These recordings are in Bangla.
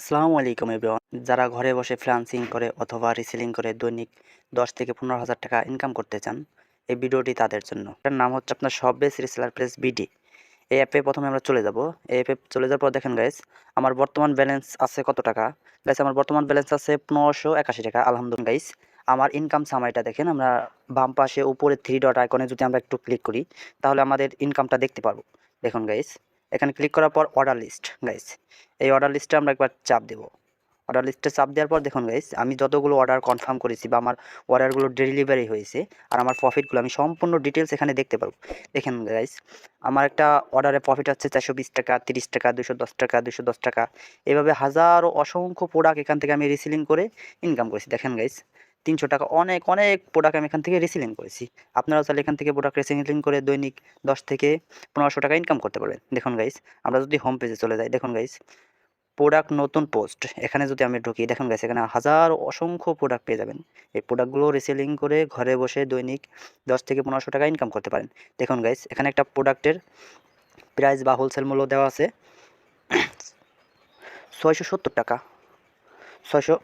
আসসালামু আলাইকুম এভরিওয়ান। যারা ঘরে বসে ফ্রান্সিং করে অথবা রিসেলিং করে দৈনিক দশ থেকে পনেরো হাজার টাকা ইনকাম করতে চান, এই ভিডিওটি তাদের জন্য। এটার নাম হচ্ছে আপনার সব বেস রিসেলার প্লেস বিডি এই অ্যাপে প্রথমে আমরা চলে যাব। এই অ্যাপে চলে যাওয়ার পর দেখেন গাইস আমার বর্তমান ব্যালেন্স আছে কত টাকা? গাইস আমার বর্তমান ব্যালেন্স আছে পনেরোশো একাশি টাকা, আলহামদুলিল্লাহ। গাইস আমার ইনকাম সামাইটা দেখেন, আমরা বাম পাশে উপরে থ্রি ডট আইকনে যদি আমরা একটু ক্লিক করি, তাহলে আমাদের ইনকামটা দেখতে পারব। দেখুন গাইস এখানে ক্লিক করার পর অর্ডার লিস্ট গাইস এই অর্ডার লিস্টে আমরা একবার চাপ দেবো। অর্ডার লিস্টে চাপ দেওয়ার পর দেখুন গাইস আমি যতগুলো অর্ডার কনফার্ম করেছি বা আমার অর্ডারগুলো ডেলিভারি হয়েছে আর আমার প্রফিটগুলো আমি সম্পূর্ণ ডিটেলস এখানে দেখতে পারব। দেখেন গাইস আমার একটা অর্ডারে প্রফিট হচ্ছে চারশো বিশ টাকা, তিরিশ টাকা, দুশো দশ টাকা, দুশো দশ টাকা। এভাবে হাজারো অসংখ্য প্রোডাক্ট এখান থেকে আমি রিসিলিং করে ইনকাম করেছি। দেখেন গাইস তিনশো টাকা। অনেক অনেক প্রোডাক্ট আমি এখান থেকে রিসিলিং করেছি। আপনারাও তাহলে এখান থেকে প্রোডাক্ট রিসিলিং করে দৈনিক দশ থেকে পনেরোশো টাকা ইনকাম করতে পারবেন। দেখুন গাইস আমরা যদি হোম পেজে চলে যাই, দেখুন গাইস প্রোডাক্ট নতুন পোস্ট এখানে যদি আমি ঢুকি, দেখুন গাইস এখানে হাজার অসংখ্য প্রোডাক্ট পেয়ে যাবেন। এই প্রোডাক্টগুলো রিসেলিং করে ঘরে বসে দৈনিক দশ থেকে পনেরোশো টাকা ইনকাম করতে পারেন। দেখুন গাইস এখানে একটা প্রোডাক্টের প্রাইস বা হোলসেল মূল্য দেওয়া আছে। ছয়শো সত্তর টাকা। ছয়শো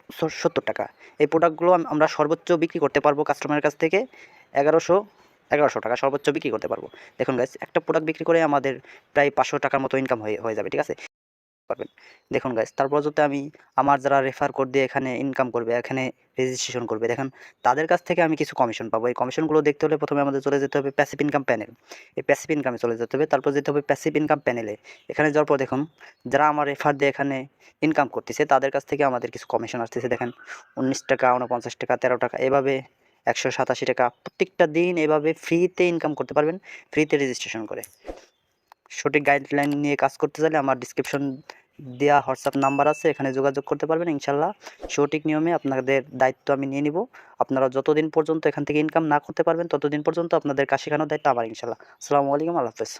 সত্তর টাকা। এই প্রোডাক্টগুলো আমরা সর্বোচ্চ বিক্রি করতে পারব কাস্টমারের কাছ থেকে এগারোশো এগারোশো টাকা সর্বোচ্চ বিক্রি করতে পারব। দেখুন গাইস একটা প্রোডাক্ট বিক্রি করে আমাদের প্রায় পাঁচশো টাকার মতো ইনকাম হয়ে হয়ে যাবে, ঠিক আছে? পারবেন। দেখুন গাইস তারপর যদি আমি আমার যারা রেফার কোড দিয়ে এখানে ইনকাম করবে, এখানে রেজিস্ট্রেশন করবে, দেখেন তাদের কাছ থেকে আমি কিছু কমিশন পাবো। এই কমিশনগুলো দেখতে হলে প্রথমে আমাদের চলে যেতে হবে প্যাসিভ ইনকাম প্যানেল এই প্যাসিভ ইনকামে চলে যেতে হবে, তারপর যেতে হবে প্যাসিভ ইনকাম প্যানেলে এখানে যাওয়ার পর দেখুন, যারা আমার রেফার দিয়ে এখানে ইনকাম করতেছে, তাদের কাছ থেকে আমাদের কিছু কমিশন আসতেছে। দেখেন উনিশ টাকা উনপঞ্চাশ টাকা, তেরো টাকা, এভাবে একশো সাতাশি টাকা, প্রত্যেকটা দিন এভাবে ফ্রিতে ইনকাম করতে পারবেন ফ্রিতে রেজিস্ট্রেশন করে। সঠিক গাইডলাইন নিয়ে কাজ করতে চাইলে আমার ডিসক্রিপশন দেওয়া হোয়াটসঅ্যাপ নাম্বার আছে, এখানে যোগাযোগ করতে পারবেন ইনশাল্লাহ সঠিক নিয়মে আপনাদের দায়িত্ব আমি নিয়ে নিব। আপনারা যতদিন পর্যন্ত এখান থেকে ইনকাম না করতে পারবেন, ততদিন পর্যন্ত আপনাদের কাজ দায়িত্ব আমার ইনশাল্লাহ আসসালামু আলাইকুম, আল্লাহ হাফেজ।